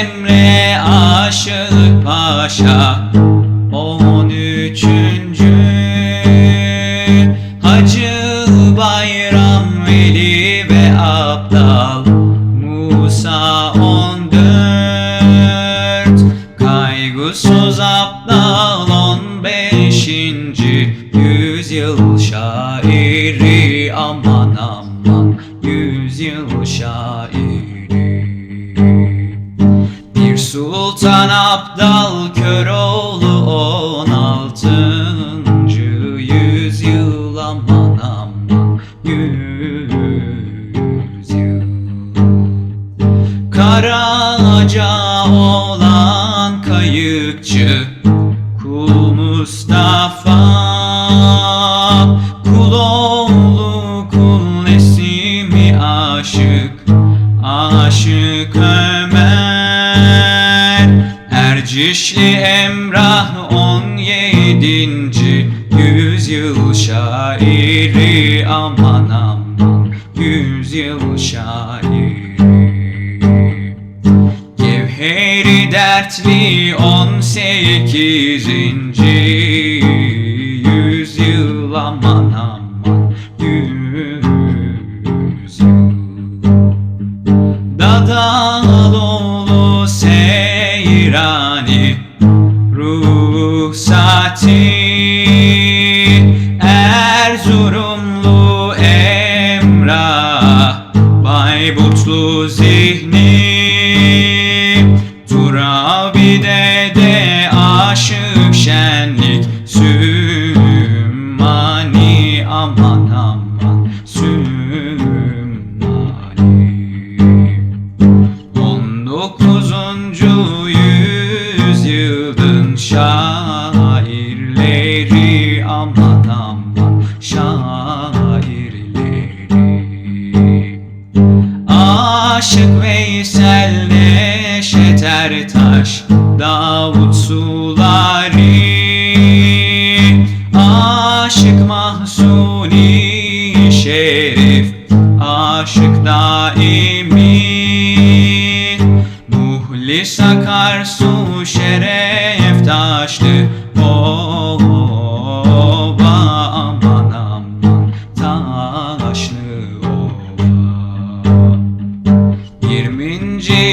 Emre Aşık Paşa On üçüncü. Hacı Bayram Veli ve Abdal Musa on dört. Kaygısız Abdal on beşinci. Yüzyıl şairi aman aman Yüzyıl şairi. Sultan Abdal Köroğlu on altıncı yüzyıl aman aman yüzyıl. Karaca olan kayıkçı Kul Mustafa Kul oğlu kul Nesimi Aşık Ercişli Emrah on yedinci Yüzyıl şairi. Aman aman Yüzyıl şairi. Gevheri dertli on sekizinci Yüzyıl. Aman aman Yüzyıl. Dadaloğlu รู้สา yüzyılın şairleri aman aman şairleri. Aşık Veysel Neşet Ertaş Davut Sulari. Aşık Mahsuni Şerif Aşık Daimi. Muhlis Akarsu Şeref Taşlı Oba aman aman Taşlı Ova 20.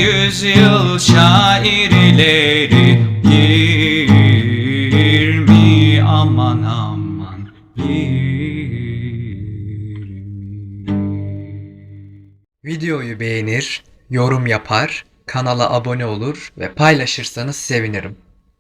yüzyıl şairleri 20 aman aman 20 Videoyu beğenir, yorum yapar, kanala abone olur ve paylaşırsanız sevinirim.